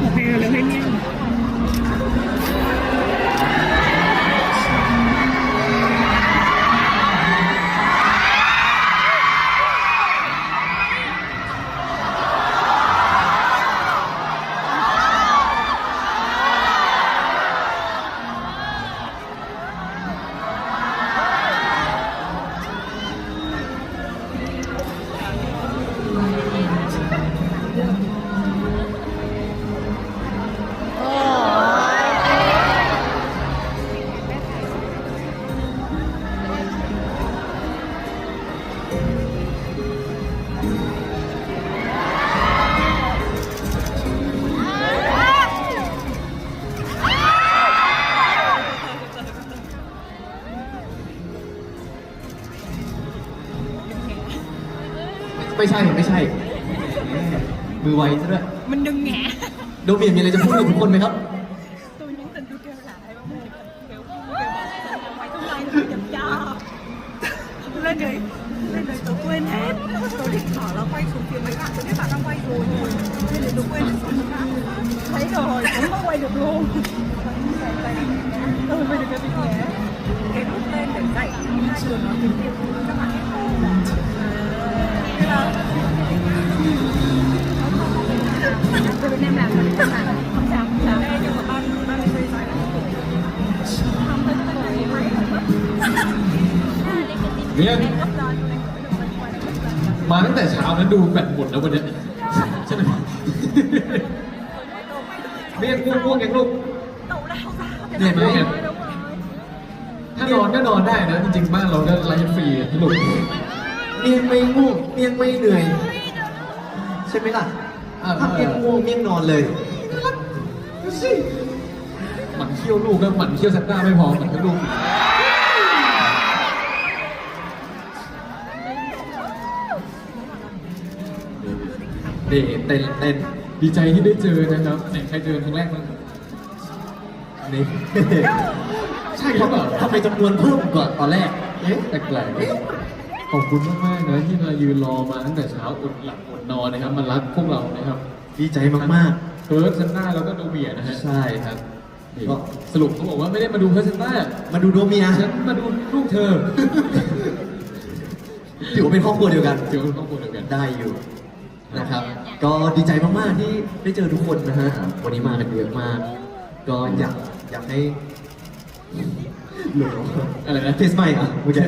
โอเคเล ไม่เนี่ยไม่ใช่ไม่ใช่มือไวซะด้วยมันดึงแงโดเมียมีอะไรจะพูดกับทุกคนไหมครับ tôi nhắn tin tôi kêu lại mà mày kiểu kêu mày không like tôi chụp cho lên đi lên đi tôi quên hết tôi định hỏi là quay xuống phía mấy bạn tôi biết bạn đang quay rồi nên là tôi quên hết rồi mấy bạn thấy rồi cũng không quay được luôn tôi quay được cái việc nhé cái lúc lên để dạy hai người nói tiếng việt các bạn biết มาตั้งแต่เช้านั้นดูแบตหมดแล้ววันเนี้ยใช่ไหมเรียกง่วงง่วงยังลูก tụ lao ra Vậy mà em- đúng rồi ถ้านอนก็นอนได้นะ จริงๆ บ้านเราก็ไลฟ์ฟรีอะลูกเมียงไม่ง่วงเมียงไม่เหนื่อย ใช่ไหมล่ะอ่าถ้าเมียงง่วงเมียงนอนเลยดูสิหมันเคี้ยวลูกแล้วหมันเคี้ยวซันต้าไม่พอหมันก็ลูก อีกเด็เต้นเต้นดีใจที่ได้เจอนะครับไหนใครเจอครั้งแรกบ้างนี่ ใช่หรือเปล่าทำไมจำนวนเพิ่มกว่าตอนแรกเอ๊ะแปลกๆเอ๊ะขอบคุณมากๆนะที่มายืนรอมาตั้งแต่เช้าอดหลับอดนอนนะครับมารักพวกเรานะครับดีใจมากเฟิร์สซันต้าแล้วก็โดเมียนะฮะๆ ใช่ครับ นี่ก็สรุปเขาบอกว่าไม่ได้มาดูเฟิร์สซันต้ามาดูโดเมียฉันมาดูลูกเธอถือว่าเป็นครอบครัวเดียวกัน เดี๋ยวครอบครัวเดียวกัน ได้อยู่นะครับ ก็ดีใจมาก ๆ ที่ได้เจอทุกคนนะฮะ วันนี้มากันเยอะมาก ก็อยากอยากให้หลงอะไรนะเทสใหม่อะเมื่อกี้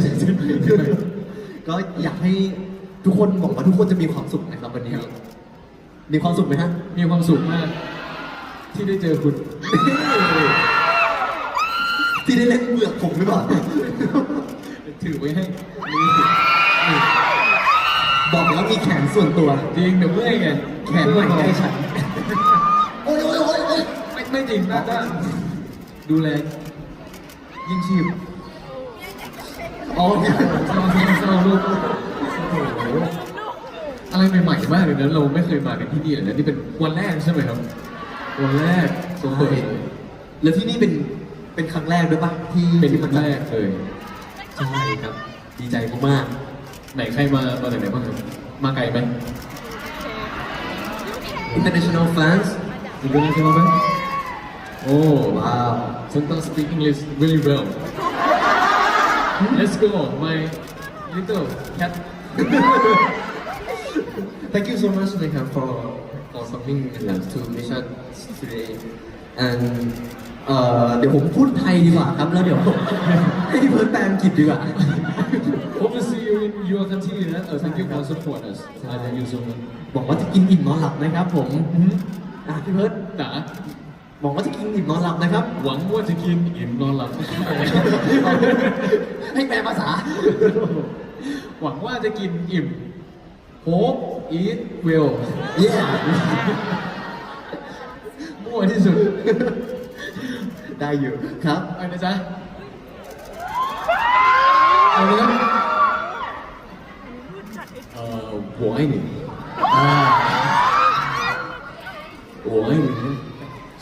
ก็อยากให้ทุกคนบอกว่าทุกคนจะมีความสุขนะครับวันนี้ มีความสุขไหมฮะ มีความสุขมาก ที่ได้เจอคุณ ที่ได้เล่นเบือกผมหรือเปล่า ถือไว้ให้บอกแล้ว มีแขนส่วนตัวจริงเดี๋ยวเมื่อยไงแขนใหม่ใกล้ฉันโอ้ยโอ้ยโอ้ยโอ้ยไม่ไม่จริงนะก็ดูแลยิ่งชีพอ๋อเนี่ยเศร้าเศร้าเศร้าลูกโอ้โหอะไรใหม่ๆมากเลยนะเราไม่เคยมากันที่นี่เลยนะนี่เป็นวันแรกใช่ไหมครับ วันแรกสมใช่เปิดแล้วที่นี่เป็นเป็นครั้งแรกด้วยปะที่เป็นที่ครั้งแรกเลยใช่ครับ ดีใจมากไหนใครมามาจากไหนบ้างครับ มาไกลไหม ๆ international fans อยู่ด้วยใช่ไหมโอ้ ว้าว Santa speak English really well Let's go my little cat thank you so much นะครับ for for coming to mission today and เอ่อเดี๋ยวผมพูดไทยดีกว่าครับ แล้วเดี๋ยว ให้พี่เพิร์ดแปลอังกฤษดีกว่า Hope to see you in your country นะเออ thank you for support us I thank you so much บอกว่าจะกินอิ่มนอนหลับนะครับผมอืมอะพี่เพิร์ดจ๋าบอกว่าจะกินอิ่มนอนหลับนะครับ หวังว่าจะกินอิ่มนอนหลับ ให้แปลภาษา หวังว่าจะกินอิ่ม Hope eat well yeah มั่วที่สุด ได้อยู่ครับไปนะจ๊ะ อะไรนะเอ่อหัวไอ้หนิงอ่าหัวไอ้หนิง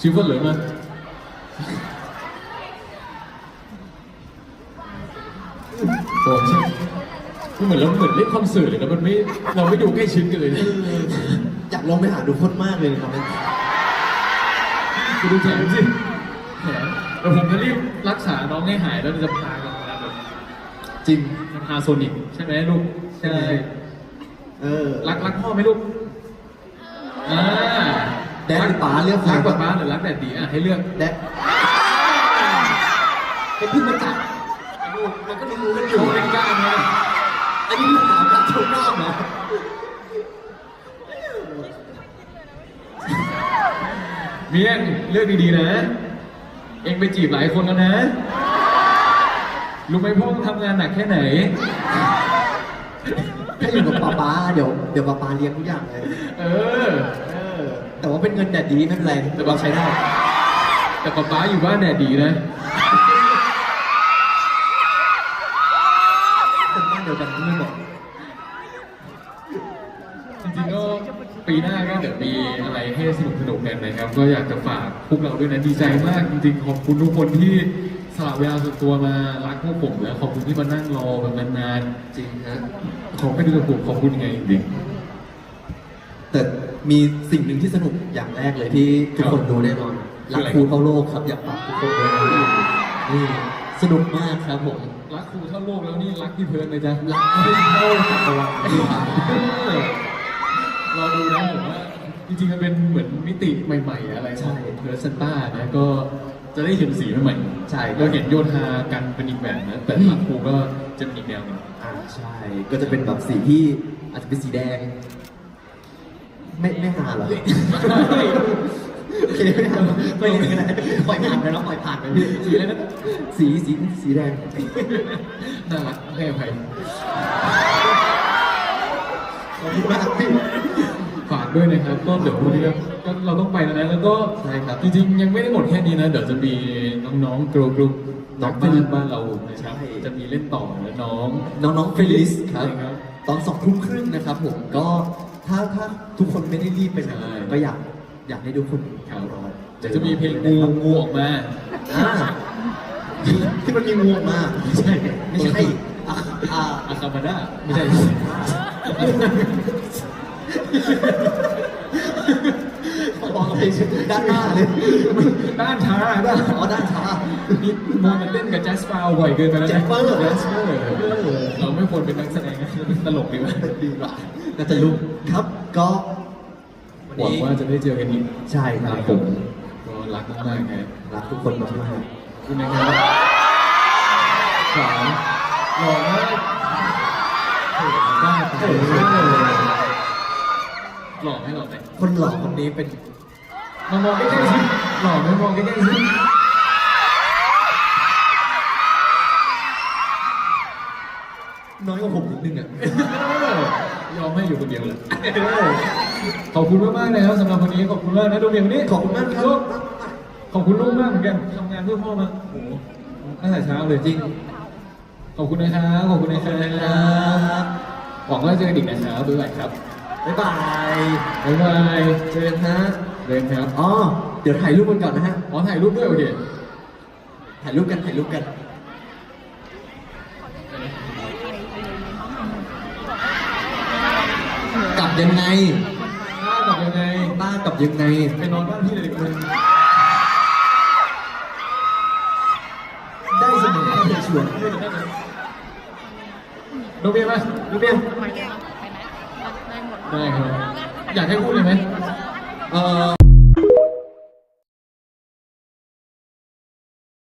ชิฟเฟอร์เหลือมั้ย โอ้ใช่มันเหมือนเราเหมือนเล่นคอนเสิร์ตเลยนะมันไม่เราไม่ดูใกล้ชิดกันเลยนะอยากลองไปหาดูคนมากเลยครับไปดูแขนสิแขนเราผมจะรีบรักษาน้องให้หายแล้วเราจะพากัน จริง พาโซนิกใช่ไหมลูกใช่เออรักรักพ่อไหมลูกอ่าแดดหรือป๋าเลือกใคร รักกว่าป้าหรือรักแดดดีอะให้เลือกแดดเป็นพี่มาจับลูกมันก็รู้กันออยู่ยู่เป็นกล้ามนะอันนี้คือถามจากชมรอบเหรอเมียนเลือกดีๆนะ เองไปจีบหลายคนแล้วนะ รู้ไหมพ่อทำงานหนักแค่ไหน ถ้าอยู่กับป๊าป๊าเดี๋ยวเดี๋ยวป๊าป๊าเลี้ยงทุกอย่างเลย เออ เออ แต่ว่าเป็นเงินแดดดีไม่เป็นไรแต่เราใช้ได้ แต่ป๊าป๊าอยู่บ้านแดดดีนะเป็นบ้านเดียวกันที่ไม่บอกจริงๆก็ปีหน้าก็เดี๋ยวมีอะไรให้สนุกสนุกๆกันนะครับ ก็อยากจะฝากพวกเราด้วยนะดีใจมากจริงๆขอบคุณทุกคนที่ สละเวลาส่วนตัวมารักพวกผมและขอบคุณที่มานั่งรอแบบนานจริงฮะๆขอไม่ดูกับผมขอบคุณยังไงจริง แต่มีสิ่งหนึ่งที่สนุกอย่างแรกเลยที่ทุกคนรู้แน่นอนคือรักอะไร ครูเข้าโลกครับอยากฝากทุกคนด้วยนะนี่สนุกมากครับผมรักครูเท่าโลกแล้วนี่รักพี่เพิร์นเลยจ้ะรักครูเข้าจักรวาลดีครับรอดูนะผมว่าจริงๆมันเป็นเหมือนมิติใหม่ ๆ อะไรของเพิร์ซันต้านะก็ จะได้เห็นสีใหม่ๆใช่เราเห็นโยธากันเป็นอีกแบบนะแต่รักครูก็จะเป็นอีกแนวหนึงอ่าใช่ ก็จะเป็นแบบสีที่อาจจะเป็นสีแดง ไม่ไม่หาเหรอโอเคไม่หาไม่ไม่เป็นไรปล่อยผ่านไปแล้วปล่อยผ่านไปพี่สีอะไรนะสีสีสีแดงน่ารักให้อภัยขอบคุณมากพี่ฝาก ด้วยนะครับก็เดี๋ยววันนี้ก็เราต้องไปแล้วนะแล้วก็ใช่ครับจริงๆ ยังไม่ได้หมดแค่นี้นะเดี๋ยวจะมีน้องๆกลุ่มกลุ่มน้น้อองงฟิบ้าลินปบ้านเรานะครับใช่จะมีเล่นต่อแล้วน้องน้องๆฟิลิสครับใช่ครับ ตอนสองทุ่มครึ่งนะครับผมก็ถ้าถ้าทุกคนไม่ได้รีบไปไหนใช่ ก็อยากอยากให้ทุกคนครับรอเดี๋ยวจะมีเพลงงูงูออกมา อ่าที่มันมีงูออกมาใช่ไม่ใช่อะอ่า อาคาบาด้าไม่ใช่ มองกับเพลงด้านหน้าเลยด้านช้าด้านอ๋อด้านช้านี่มองมันเล่นกับแจสเปาบ่อยเกินไปแล้วนะแจ็คเปอร์แจสเปอร์เราไม่ควรเป็นนักแสดงนะเป็นตลกดีกว่าดีกว่าน่าจะรู้ครับก็วันหวังนี้ว่าจะได้เจอกันอีกใช่ครับผมก็รักมากๆครับรักทุกคนมากขอบคุณนะครับสามหล่อมากเขินมากเขินมากเลย หล่อไหมหล่อไหมๆคนหล่อคนนี้เป็นมามองใกล้ๆสิหล่อไหมมองใกล้ๆสิน้อยกว่าผมนิดนึงอะยอมให้อยู่คนเดียวเลยขอบคุณมากๆเลยครับสำหรับวันนี้ขอบคุณมากนะดูเมียวันนี้ขอบคุณมากครับลูกขอบคุณลูกมากเหมือนกันทำงานเพื่อพ่อมาโอ้โหตั้งแต่เช้าเลยจริง ขอบคุณนะครับขอบคุณนะครับครับหวังว่าจะเจอกันอีกนะครับบ๊ายบายครับ บ๊ายบายบ๊ายบายเจอกันฮะเรียนครับอ๋อเดี๋ยวถ่ายรูปกันก่อนนะฮะอ๋อถ่ายรูปด้วยโอเคถ่ายรูปกันถ่ายรูปกันกลับยังไงถ้ากลับยังไงบ้ากลับยังไงไปนอนบ้านพี่เลยดีกว่าได้เสมอถ้าเป็นชวนดูเบียร์ไหมดูเบีย ได้ครับ อยากให้พูดเลยไหมเอ่อ